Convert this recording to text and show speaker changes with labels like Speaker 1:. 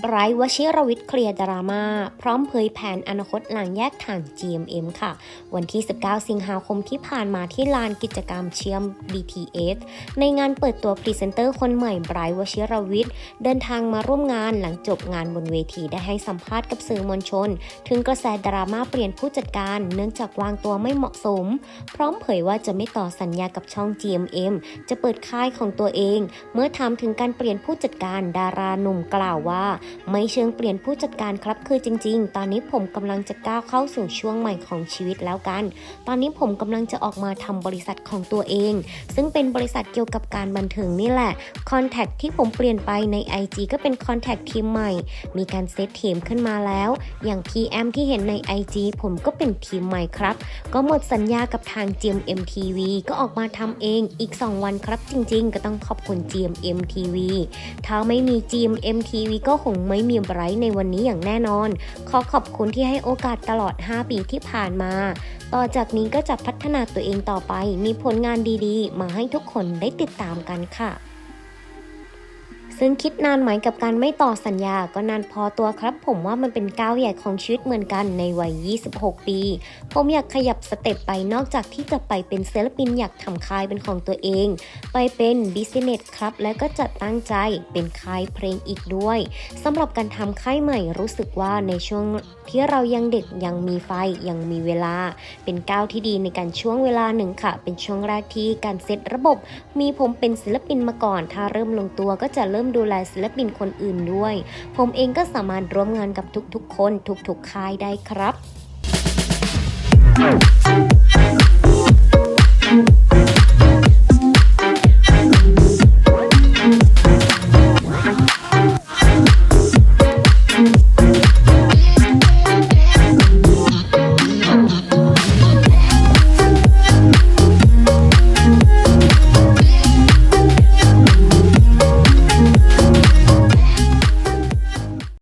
Speaker 1: ไบรท์วชิรวิทย์เคลียร์ดราม่าพร้อมเผยแผนอนาคตหลังแยกทาง GMM ค่ะ วันที่ 19 สิงหาคมที่ผ่านมาที่ลานกิจกรรมเชื่อม BTS ในงานเปิดตัวพรีเซนเตอร์คนใหม่ไบรท์วชิรวิทย์เดินทางมาร่วมงานหลังจบงานบนเวทีได้ให้สัมภาษณ์กับสื่อมวลชน ถึงกระแสดราม่าเปลี่ยนผู้จัดการ เนื่องจากวางตัวไม่เหมาะสม พร้อมเผยว่าจะไม่ต่อสัญญากับช่อง GMM จะเปิดค่ายของตัวเอง เมื่อถามถึงการเปลี่ยนผู้จัดการดาราหนุ่มกล่าวว่าไม่เชิงเปลี่ยนผู้จัดการครับคือจริง ๆ ตอนนี้ผมกำลังจะก้าวเข้าสู่ช่วงใหม่ของชีวิตแล้วกัน ตอนนี้ผมกำลังจะออกมาทำบริษัทของตัวเอง ซึ่งเป็นบริษัทเกี่ยวกับการบันเทิงนี่แหละคอนแทคที่ผมเปลี่ยนไปใน IG ก็เป็นคอนแทคทีมใหม่ มีการเซตทีมขึ้นมาแล้ว อย่าง PM ที่เห็นใน IG ผมก็เป็นทีมใหม่ครับ ก็หมดสัญญากับทาง GMM TV ก็ออกมาทำเองอีก 2 วันครับจริง ๆ ก็ต้องขอบคุณ GMM TV ถ้าไม่มี GMM TV ก็คงไม่มีไบรท์ในวันนี้อย่างแน่นอน ขอขอบคุณที่ให้โอกาสตลอด 5 ปีที่ผ่านมา ต่อจากนี้ก็จะพัฒนาตัวเองต่อไป มีผลงานดีๆ มาให้ทุกคนได้ติดตามกันค่ะ ซึ่งคิดนานไหมกับการไม่ต่อสัญญาก็นานพอตัวครับ ผมว่ามันเป็นก้าวใหญ่ของชีวิตเหมือนกันในวัย 26 ปี ผมอยากขยับสเต็ปไปนอกจากที่จะไปเป็นศิลปินอยากทำค่ายเป็นของตัวเอง ไปเป็นบิสเนสครับ แล้วก็จะตั้งใจเป็นค่ายเพลงอีกด้วยสำหรับการทำค่ายใหม่รู้สึกว่าในช่วงที่เรายังเด็กยังมีไฟยังมีเวลา เป็นก้าวที่ดีในการช่วงเวลาหนึ่งค่ะ เป็นช่วงแรกที่การเซตระบบ มีผมเป็นศิลปินมาก่อน ถ้าเริ่มลงตัวก็จะเริ่มดูแลศิลปินคนอื่นด้วย ผมเองก็สามารถร่วมงานกับทุกๆ คนทุกๆค่ายได้ครับ